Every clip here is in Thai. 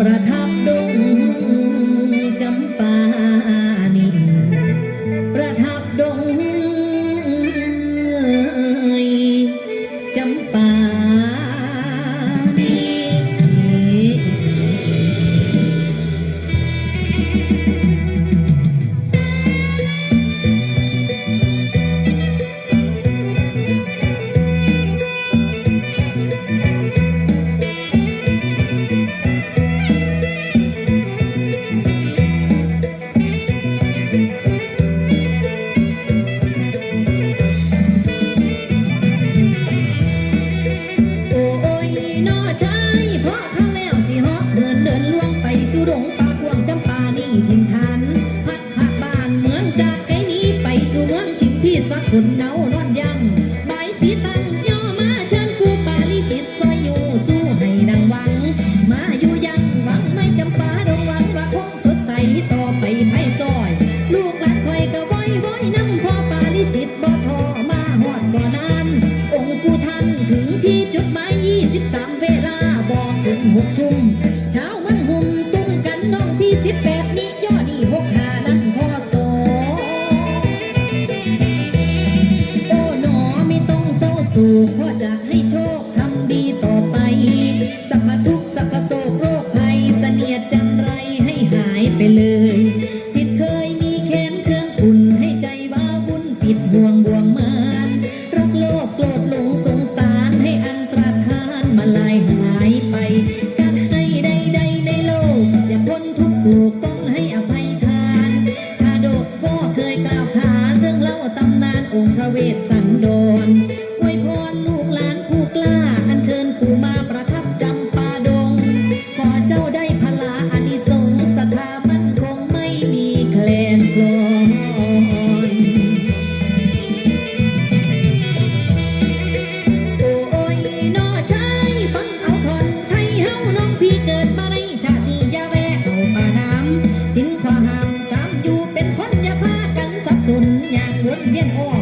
ประทับดู ถูกก็จะให้โชคทำดีต่อไป สัพพทุกสัพพโศโรคภัยเสนียดจันไรให้หายไปเลย จิตเคยมีแค้นเครื่องอุ่นให้ใจว้าวุ่ปิดห่วงบ่วงมานรักโลกโกหลงสงสารให้อันตรธานมาลายหายไป การให้ใดๆในโลก อย่าพ้นทุกสุขต้องให้อภัยทาน ชาดกก็เคยกล่าวขาเรื่องเล่าตำนานองค์พระเวส 我变多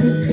สุด